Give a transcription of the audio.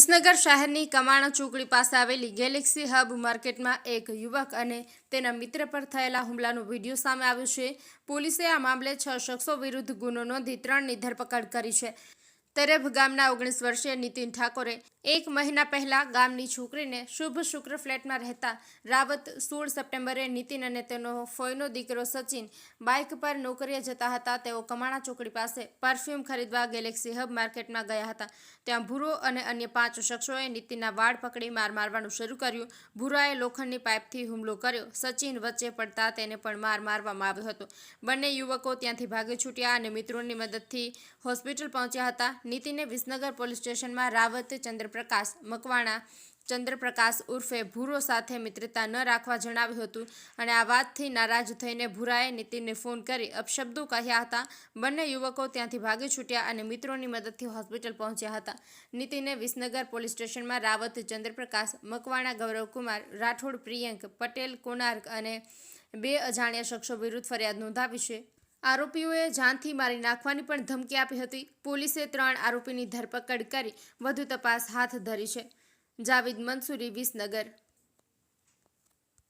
વિસનગર શહેરની કમાણા ચોકડી પાસે આવેલી ગેલેક્સી હબ માર્કેટમાં એક યુવક અને તેના મિત્ર પર થયેલા હુમલાનો વીડિયો સામે આવ્યો છે. પોલીસે આ મામલે છ શખ્સો વિરુદ્ધ ગુનો નોંધી ત્રણની ધરપકડ કરી છે. તેરેભ ગામના ઓગણીસ વર્ષીય નીતિન ઠાકોરે એક મહિના પહેલા ગામની છોકરીને શુભ શુક્ર ફ્લેટમાં રહેતા રાવત સોળ સપ્ટેમ્બરે નીતિન અને તેનો ફોઈનો દીકરો સચિન બાઇક પર નોકરીએ જતા હતા. તેઓ કમાણા ચોકડી પાસે પરફ્યુમ ખરીદવા ગેલેક્સી હબ માર્કેટમાં ગયા હતા. ત્યાં ભૂરો અને અન્ય પાંચ શખ્સોએ નીતિનના વાળ પકડી માર મારવાનું શરૂ કર્યું. ભૂરાએ લોખંડની પાઇપથી હુમલો કર્યો. સચિન વચ્ચે પડતા તેને પણ માર મારવામાં આવ્યો હતો. બંને યુવકો ત્યાંથી ભાગી છૂટ્યા અને મિત્રોની મદદથી હોસ્પિટલ પહોંચ્યા હતા. નીતિને વિસનગર પોલીસ સ્ટેશનમાં રાવત ચંદ્રપ્રકાશ મકવાણા ચંદ્રપ્રકાશ ઉર્ફે ભૂરો સાથે મિત્રતા ન રાખવા જણાવ્યું હતું અને આ વાતથી નારાજ થઈને ભૂરાએ નીતિનને ફોન કરી અપશબ્દો કહ્યા હતા. બંને યુવકો ત્યાંથી ભાગી છૂટ્યા અને મિત્રોની મદદથી હોસ્પિટલ પહોંચ્યા હતા. નીતિને વિસનગર પોલીસ સ્ટેશનમાં રાવત ચંદ્રપ્રકાશ મકવાણા, ગૌરવકુમાર રાઠોડ, પ્રિયંક પટેલ, કોણાર્ક અને બે અજાણ્યા શખ્સો વિરુદ્ધ ફરિયાદ નોંધાવી છે. આરોપીઓએ જાનથી મારી નાખવાની પણ ધમકી આપી હતી. પોલીસે ત્રણ આરોપીની ધરપકડ કરી વધુ તપાસ હાથ ધરી છે. જાવેદ મંસૂરી, વિસનગર.